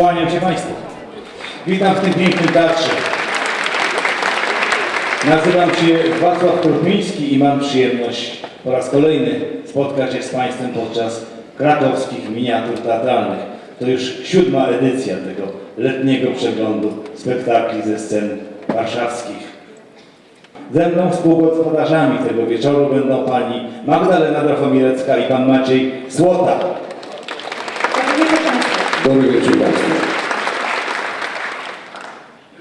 Kłaniam się Państwu. Witam w tym pięknym teatrze. Nazywam się Wacław Turpiński i mam przyjemność po raz kolejny spotkać się z Państwem podczas krakowskich miniatur teatralnych. To już siódma edycja tego letniego przeglądu spektakli ze scen warszawskich. Ze mną współgospodarzami tego wieczoru będą pani Magdalena Drachomilecka i pan Maciej Słota. Dobry wieczór Państwu.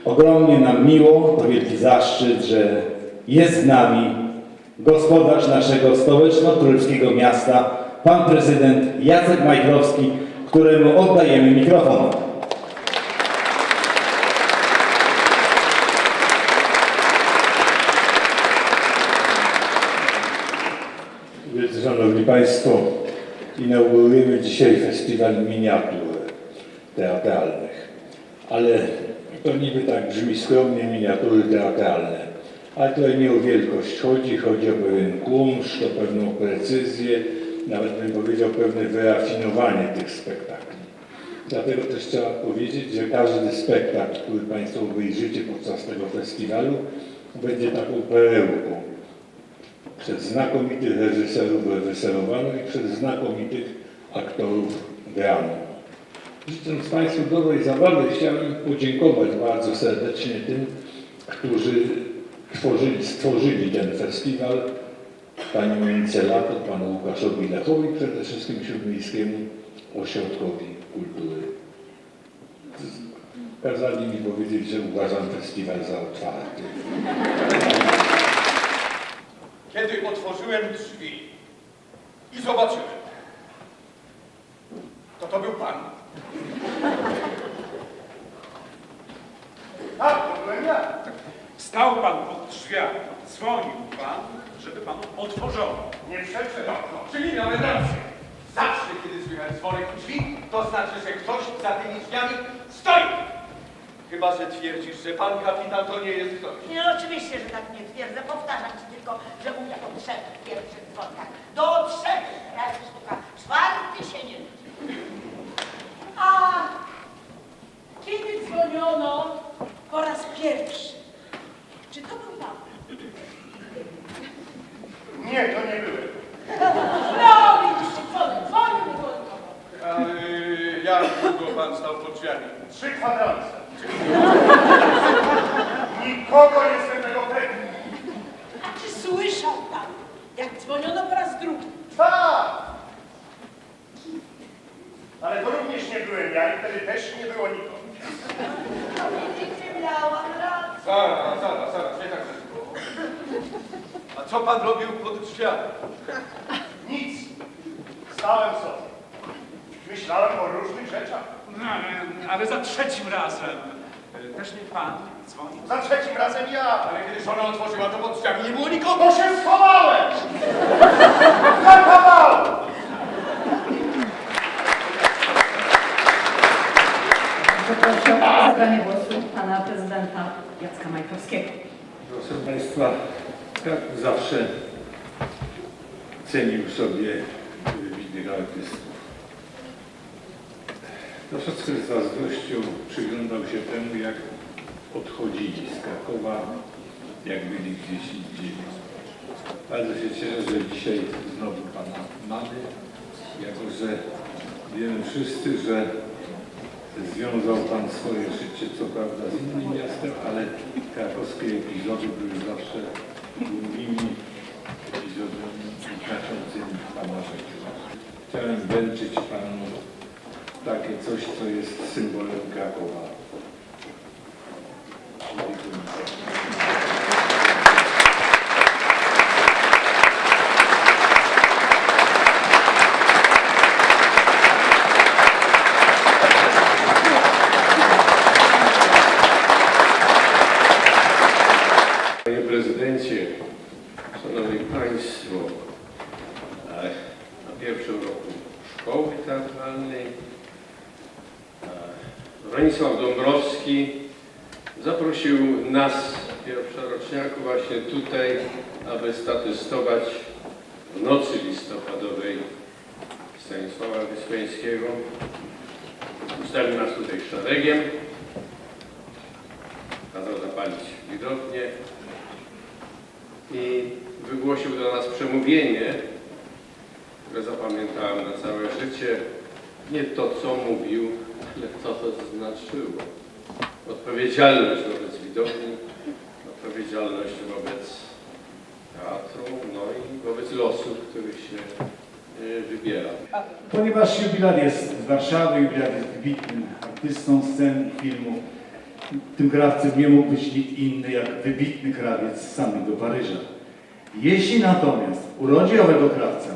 Ogromnie nam miło, to wielki zaszczyt, że jest z nami gospodarz naszego stołeczno-królewskiego miasta, pan prezydent Jacek Majchrowski, któremu oddajemy mikrofon. Szanowni Państwo, inaugurujemy dzisiaj festiwal miniatur teatralnych. Ale to niby tak brzmi skromnie, miniatury teatralne. Ale tutaj nie o wielkość chodzi, chodzi o pewien kunszt, o pewną precyzję, nawet bym powiedział pewne wyrafinowanie tych spektakli. Dlatego też trzeba powiedzieć, że każdy spektakl, który Państwo wyjrzycie podczas tego festiwalu, będzie taką perełką przez znakomitych reżyserów reżyserowano i przez znakomitych aktorów grano. Życząc Państwu dobrej zabawy, chciałem podziękować bardzo serdecznie tym, którzy tworzyli, stworzyli ten festiwal, Pani Monice Lato, Panu Łukaszowi Lechowi, przede wszystkim Śródmiejskiemu Ośrodkowi Kultury. Kazali mi powiedzieć, że uważam festiwal za otwarty. Kiedy otworzyłem drzwi i zobaczyłem, to to był pan. Tak, to byłem ja. Stał pan pod drzwiami, dzwonił pan, żeby panu otworzono. Nie przeczę, no, no, czyli miałem rację. Zawsze, kiedy słychać dzwonek u drzwi, to znaczy, że ktoś za tymi drzwiami stoi. Chyba, że twierdzisz, że pan kapitan to nie jest ktoś. Nie, oczywiście, że tak nie twierdzę. Powtarzam ci tylko, że u mnie od trzech pierwszych dzwonkach. Do trzech razy sztuka. Czwarty się nie liczy. A kiedy dzwoniono po raz pierwszy? Czy to był pan? Nie, to nie byłem. No, widzisz, dzwonił, dzwonił, dzwonił. A, y, jak długo pan stał pod drzwiami? Trzy kwadranse. Nikogo nie jestem tego pewny. A czy słyszał pan, jak dzwoniono po raz drugi? Tak! Ale to również nie byłem ja i wtedy też nie było nikogo. Widzicie, miałam rację. Zaraz, zaraz, zaraz, nie tak szybko. A co pan robił pod drzwiami? Nic. Stałem sobie. Myślałem o różnych rzeczach. No, ale- ale za trzecim razem też nie pan dzwonił. Za trzecim razem ja. Ale kiedy żona otworzyła, to pod drzwiami nie było nikogo. Bo się schowałem! Za kawał! Poproszę o zabranie głosu pana prezydenta Jacka Majkowskiego. Proszę Państwa, jak zawsze cenił sobie wybitnych artystów. Troszeczkę z zazdrością przyglądał się temu, jak odchodzili z Krakowa, jak byli gdzieś indziej. Bardzo się cieszę, że dzisiaj znowu Pana mamy, jako że wiemy wszyscy, że Związał Pan swoje życie, co prawda, z innym miastem, ale krakowskie epizody były zawsze głównymi epizodami znaczącymi Pana życiu. Chciałem wręczyć Panu takie coś, co jest symbolem Krakowa. Panie Prezydencie, Szanowni Państwo, na pierwszym roku Szkoły Teatralnej Bronisław Dąbrowski zaprosił nas, pierwszoroczniaków, właśnie tutaj, aby statystować w nocy listopadowej Stanisława Wyspiańskiego Ustawił nas tutaj szeregiem. Kazał zapalić widownię i wygłosił do nas przemówienie, które zapamiętałem na całe życie. Nie to, co mówił, ale to, co znaczyło. Odpowiedzialność wobec widowni, odpowiedzialność wobec teatru, no i wobec losów, których się e, wybiera. Ponieważ jubilat jest z Warszawy, jubilat jest wybitnym artystą scen i filmu, tym krawcem nie mógł być nikt inny jak wybitny krawiec z samego Paryża. Jeśli natomiast w urodzie owego krawca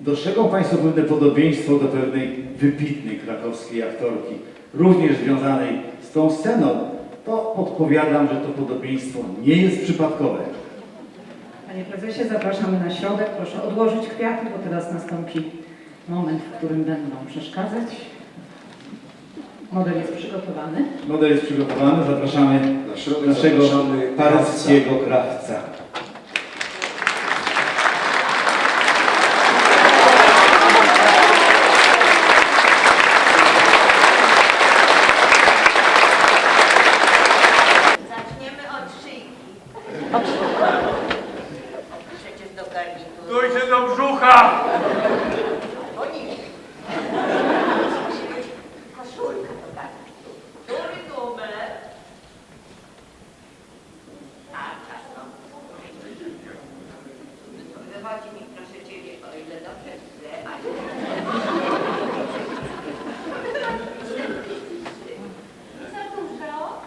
dostrzegą Państwo pewne podobieństwo do pewnej wybitnej krakowskiej aktorki, również związanej z tą sceną, to podpowiadam, że to podobieństwo nie jest przypadkowe. Panie prezesie, zapraszamy na środek. Proszę odłożyć kwiaty, bo teraz nastąpi moment, w którym będą przeszkadzać. Model jest przygotowany. Model jest przygotowany, zapraszamy Na środek naszego zapraszamy paryskiego krawca. Zaczniemy od szyjki. Przecież do garnituru. Dojdzie do brzucha! Bo nie. Koszulka do garnituru. Dury dubel. A, czas no. Wychodzi mi proszę Ciebie, o ile dobrze widzę, a nie za dużo.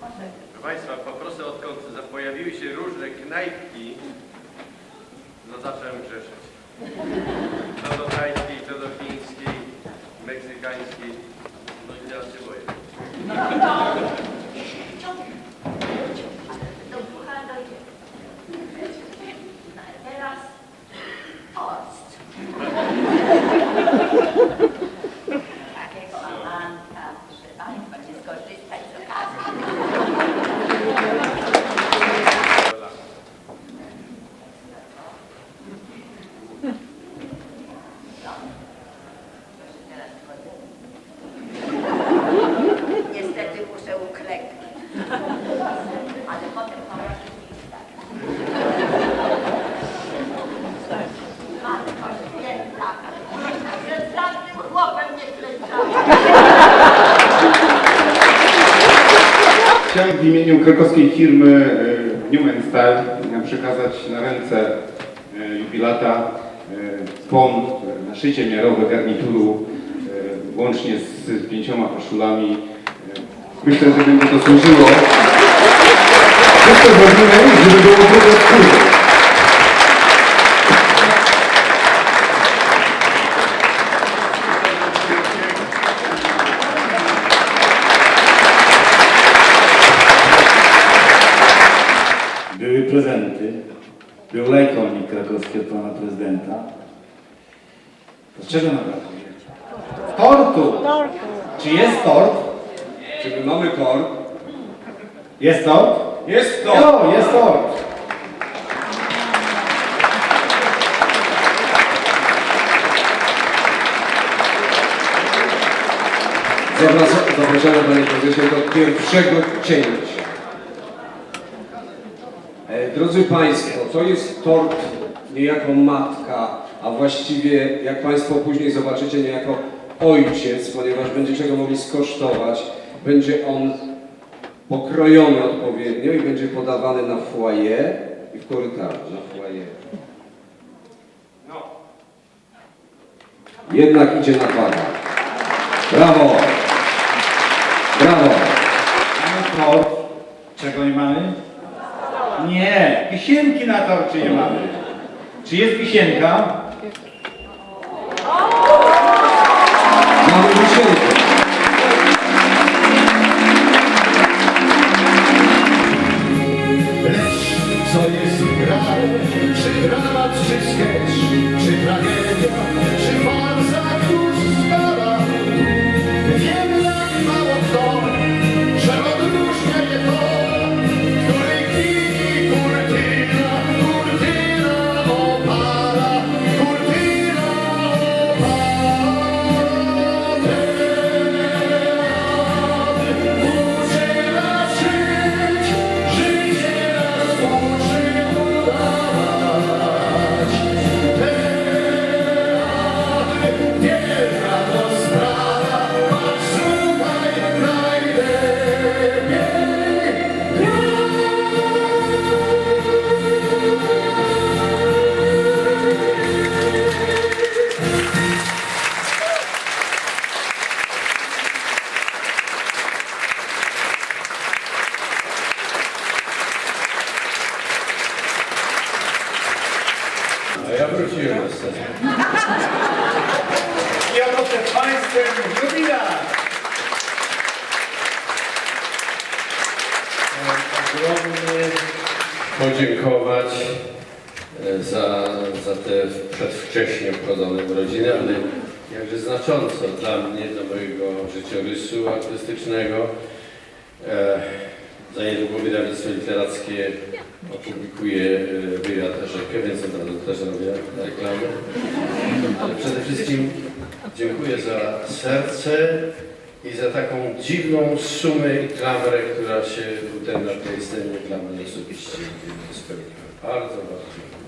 Proszę Państwa, po prostu odkąd za- pojawiły się różne knajpki, no zacząłem grzeszyć. To do tajskiej, to do chińskiej, meksykańskiej, no i teraz się boję. Do brzucha dojdzie. No, a teraz ost. Takiego amanka, proszę Państwa, nie skorzystać z okazji. Proszę teraz wchodzę. Niestety muszę uklęknąć. Ale potem pomoże mi wstać. Matko święta, że z żadnym chłopem nie klęczałem. Chciałem w imieniu krakowskiej firmy e, Newman Style e, przekazać na ręce e, jubilata e, pon, e, naszycie miarowe garnituru, łącznie z pięcioma koszulami. Myślę, że będzie to służyło. Wszystko zrobimy, żeby było dużo. Były prezenty, był krakowski od pana prezydenta. To czego nam brakuje? Tortu! Czy jest tort? Czy my mamy tort? Jest tort? Jest O, jest tort! Zapraszamy Panie Prezesie do pierwszego cięcia. E, Drodzy Państwo, to jest tort niejako matka, a właściwie, jak Państwo później zobaczycie, niejako ojciec, ponieważ będziecie go mogli skosztować. Będzie on pokrojony odpowiednio i będzie podawany na foyer i w korytarzu, na foyer. Jednak idzie na pana. Brawo! Brawo! Mamy tort. Czego nie mamy? Nie, wisienki na torcie nie mamy. Czy jest wisienka? Mamy wisienkę. ogromnie podziękować e, za, za te przedwcześnie obchodzoną urodziny, ale jakże znacząco dla mnie, dla mojego życiorysu artystycznego. E, za niedługo wydawnictwo literackie opublikuje wywiad Rzekę, więc od razu też robię reklamę. Ale przede wszystkim dziękuję za serce, i za taką dziwną sumę i klamrę, która się tutaj na tej scenie dla mnie osobiście spełniła. Bardzo, bardzo